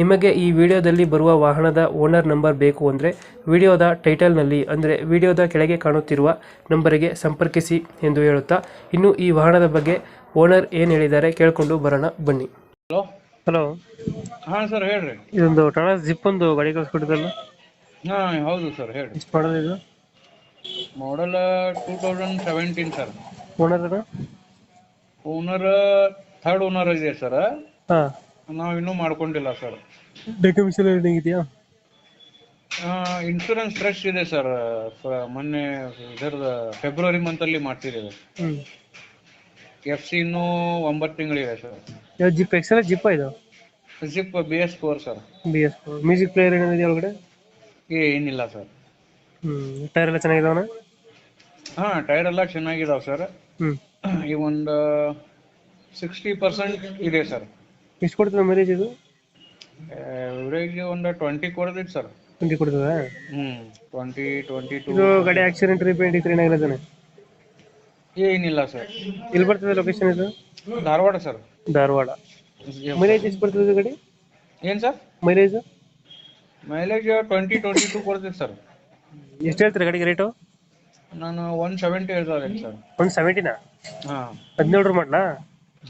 ನಿಮಗೆ ಈ ವಿಡಿಯೋದಲ್ಲಿ ಬರುವ ವಾಹನದ ಓನರ್ ನಂಬರ್ ಬೇಕು ಅಂದರೆ ವಿಡಿಯೋದ ಟೈಟಲ್ನಲ್ಲಿ ಅಂದರೆ ವಿಡಿಯೋದ ಕೆಳಗೆ ಕಾಣುತ್ತಿರುವ ನಂಬರಿಗೆ ಸಂಪರ್ಕಿಸಿ ಎಂದು ಹೇಳುತ್ತಾ ಇನ್ನು ಈ ವಾಹನದ ಬಗ್ಗೆ ಓನರ್ ಏನು ಹೇಳಿದ್ದಾರೆ ಕೇಳಿಕೊಂಡು ಬರೋಣ ಬನ್ನಿ. ಹಲೋ? ಹಲೋ. ಹಾಂ ಸರ್ ಹೇಳ್ರಿ. ಇದೊಂದು ಟಾಟಾ ಜಿಪ್ ಒಂದು ಗಾಡಿ ಕಳಿಸ್ಕೊಟ್ಟಿದ್ದಲ್ಲ? ಹಾಂ ಹೌದು ಸರ್ ಹೇಳಿ ಎಷ್ಟು ಮಾಡೋದು ಇದು? Model two thousand seventeen sir. Owner owner third owner ಇದೆ ಸರ್. ಹಾಂ. ನಾವು ಇನ್ನೂ ಮಾಡ್ಕೊಂಡಿಲ್ಲ ಸರ್ ಡಾಕ್ಯುಮೆಂಟ್ಸ್ ಎಲ್ಲ ಇದೆಯಾ ಇನ್ಶೂರೆನ್ಸ್ ಫ್ರೆಶ್ ಇದೆ ಸರ್ ಮೊನ್ನೆ ಇದರದ ಫೆಬ್ರವರಿ ಮಂತಲ್ಲಿ ಮಾಡ್ತಿದ್ದೇವೆ. ಹ್ಞೂ ಎಫ್ ಸಿ ಇನ್ನೂ ಒಂಬತ್ತು ತಿಂಗಳಿದೆ ಸರ್ ಜಿಪ್ ಎಕ್ಸೆಲ್ ಜಿಪ್ ಇದು? Zip B S four sir B S music player ಏನಿದೆ ಒಳಗಡೆ? ಏನಿಲ್ಲ ಸರ್ ಹ್ಞೂ ಟೈರ್ ಎಲ್ಲ ಚೆನ್ನಾಗಿದಾವಣ ಹಾ ಟೈರ್ ಎಲ್ಲ ಚೆನ್ನಾಗಿದಾವೆ ಸರ್ ಹ್ಞೂ ಈ ಒಂದು ಸಿಕ್ಸ್ಟಿ ಪರ್ಸೆಂಟ್ ಇದೆ ಸರ್ ಎಷ್ಟು ಕೊಡ್ತದೆ ಮೈಲೇಜ್ ಇದು? ಎವರೇಜ್ ಒಂದು ಟ್ವೆಂಟಿ ಕೊಡ್ತೈತೆ ಸರ್ ಟ್ವೆಂಟಿ ಕೊಡ್ತದ? ಹ್ಮ್ ಟ್ವೆಂಟಿ ಟ್ವೆಂಟಿ ಟು ಇದು ಗಾಡಿ ಆಕ್ಸಿಡೆಂಟ್ ರಿಪೇಂಟ್ ಇತ್ತು ಏನಾಗಿಲ್ಲ ಏನಿಲ್ಲ ಸರ್ ಇಲ್ಲಿ ಬರ್ತದೆ ಲೊಕೇಶನ್ ಇದು? ಧಾರವಾಡ ಸರ್ ಧಾರವಾಡ. ಮೈಲೇಜ್ ಎಷ್ಟು ಬರ್ತದೆ ಇದು ಗಾಡಿ? ಏನ್ sir mileage mileage twenty twenty two ಕೊಡ್ತೈತಿ ಸರ್ ಎಷ್ಟು ಹೇಳ್ತೀರಾ ಗಾಡಿಗೆ ರೇಟು ನಾನು ಒನ್ ಸೆವೆಂಟಿ ಹೇಳ್ತಾ ಸರ್ ಒಂದು ಸೆವೆಂಟಿನಾ ಹಾಂ. ಹದಿನೇಳು ಮಾಡಲಾ?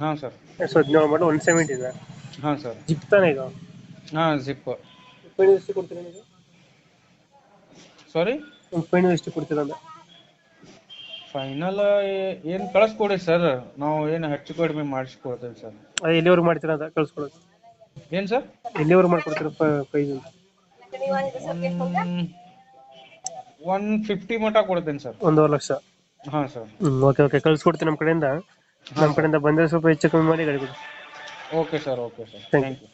ಹಾಂ ಸರ್. ಎಸ್ ಹದಿನೇಳು ಮಾಡಲು ಒನ್ ಸೆವೆಂಟಿನ ಹಾಂ ಸರ್. ಜಿಪ್ ತಾನೇ ಇದು? ಹಾಂ ಜಿಪ್ ಫೈನಲ್ ಎಷ್ಟು ಕೊಡ್ತೀರಾ ನೀವು? ಸಾರಿ ಒಂದು ಫೈನಲ್ ಎಷ್ಟು ಕೊಡ್ತೀರಾ ಅಂತ? ಫೈನಲ್ ಏನು ಕಳಿಸ್ಕೊಡಿ ಸರ್. ನಾವು ಏನು ಹೆಚ್ಚು ಕಡಿಮೆ ಮಾಡಿಸ್ಕೊಡ್ತೇವೆ ಸರ್. ಅದು ಎಲ್ಲಿವರೆಗೆ ಮಾಡ್ತೀರಾ ಅಂತ ಕಳ್ಸ್ಕೊಡೋದು. ಏನು ಸರ್? ಎಲ್ಲಿವರೆಗೆ ಮಾಡ್ಕೊಡ್ತೀರಾ ಪ್ರೈಸ್ ಅಂತ? ಒನ್ ಫಿಫ್ಟಿ ಮಟ್ಟ ಕೊಡ್ತೇನೆ ಸರ್. ಒಂದೂವರೆ ಲಕ್ಷ? ಹಾಂ ಸರ್. ಹ್ಞೂ ಓಕೆ ಓಕೆ ಕಳ್ಸ್ಕೊಡ್ತೀನಿ ನಮ್ಮ ಕಡೆಯಿಂದ. ನಮ್ಮ ಕಡೆಯಿಂದ ಬಂದರೆ ಸ್ವಲ್ಪ ಹೆಚ್ಚು ಕಮ್ಮಿ ಮಾಡಿ ಗಾಡಿ ಕೊಡಿ. Okay sir okay sir. Thank you